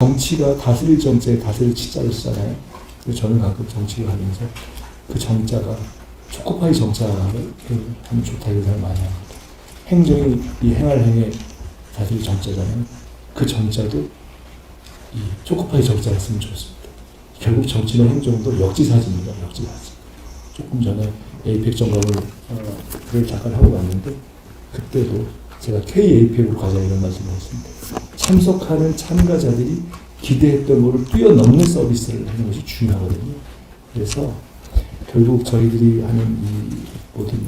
정치가 다스릴 정자에 다스릴 치자를 쓰잖아요. 그래서 저는 가끔 정치를 하면서 그 정자가 초코파이 정자를 하면 좋다 이런 생각 많이 합니다. 행정이 이 행할 행에 다스릴 정자잖아요. 그 정자도 이 초코파이 정자를 쓰면 좋습니다. 결국 정치는 행정도 역지사지입니다. 역지사지. 조금 전에 에이펙 점검을 어, 를 잠깐 하고 왔는데 그때도 제가 K-에이펙으로 가자 이런 말씀을 했습니다. 참석하는 참가자들이 기대했던 것을 뛰어넘는 서비스를 하는 것이 중요하거든요. 그래서 결국 저희들이 하는 이 모든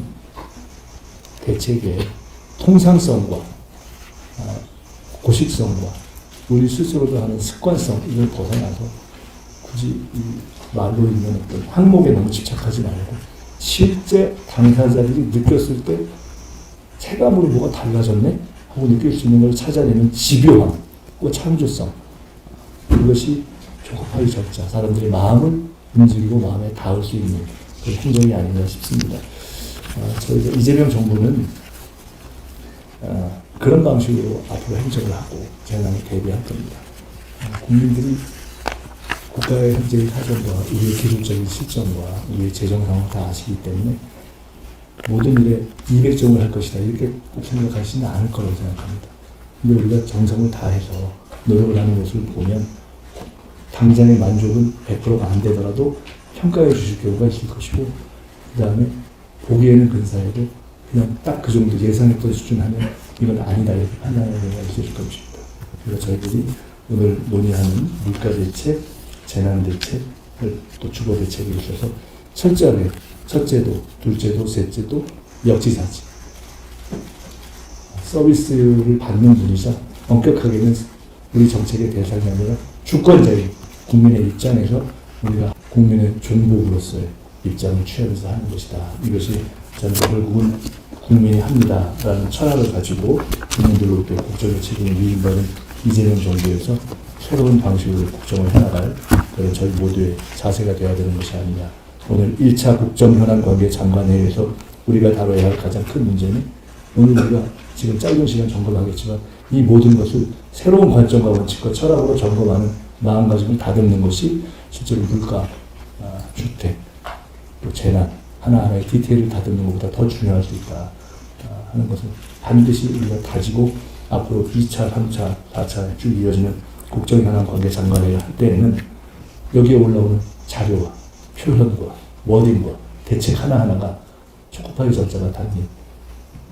대책의 통상성과 아, 고식성과 우리 스스로도 하는 습관성 이걸 벗어나서 굳이 이 말로 있는 어떤 항목에 너무 집착하지 말고 실제 당사자들이 느꼈을 때 체감으로 뭐가 달라졌네 하고 느낄 수 있는 걸 찾아내는 집요함, 또 창조성 그것이 조급하기 적자 사람들의 마음을 움직이고 마음에 닿을 수 있는 그런 행정이 아닌가 싶습니다. 아, 저희가 이재명 정부는 아, 그런 방식으로 앞으로 행정을 하고 재난에 대비할 겁니다. 아, 국민들이 국가의 현재의 사정과 우리의 기술적인 실정과 우리의 재정 상황 다 아시기 때문에 모든 일에 200점을 할 것이다 이렇게 꼭 생각하시는 않을 거라고 생각합니다. 근데 우리가 정성을 다해서 노력을 하는 모습을 보면 당장의 만족은 100%가 안 되더라도 평가해 주실 경우가 있을 것이고 그 다음에 보기에는 근사해도 그냥 딱 그 정도 예상했던 수준 하면 이건 아니다 이렇게 판단하는 경우가 있을 것입니다. 그래서 저희들이 오늘 논의하는 물가 대책, 재난 대책을 또 주거 대책에 있어서 철저하게 첫째도, 둘째도, 셋째도 역지사지 서비스를 받는 분이자 엄격하게는 우리 정책의 대상이 아니라 주권자인 국민의 입장에서 우리가 국민의 존복으로서의 입장을 취하면서 하는 것이다. 이것이 저는 결국은 국민이 합니다라는 철학을 가지고 국민들로부터 국정의 책임을 위임받은 이재명 정부에서 새로운 방식으로 국정을 해나갈 그런 저희 모두의 자세가 되어야 되는 것이 아니냐. 오늘 1차 국정 현안 관계 장관회의에서 우리가 다뤄야 할 가장 큰 문제는 오늘 우리가 지금 짧은 시간 점검하겠지만 이 모든 것을 새로운 관점과 원칙과 철학으로 점검하는 마음가짐을 다듬는 것이 실제로 물가, 아, 주택, 또 재난 하나하나의 디테일을 다듬는 것보다 더 중요할 수 있다 아, 하는 것을 반드시 우리가 가지고 앞으로 2차, 3차, 4차 쭉 이어지는 국정현안 관계 장관회의 할 때에는 여기에 올라오는 자료와 표현과 워딩과 대책 하나하나가 초코파이 전자가 담긴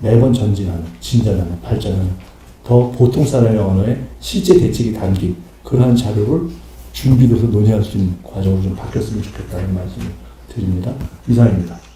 매번 전진하는, 진전하는, 발전하는 더 보통 사람의 언어에 실제 대책이 담긴 그러한 자료를 준비돼서 논의할 수 있는 과정으로 좀 바뀌었으면 좋겠다는 말씀을 드립니다. 이상입니다.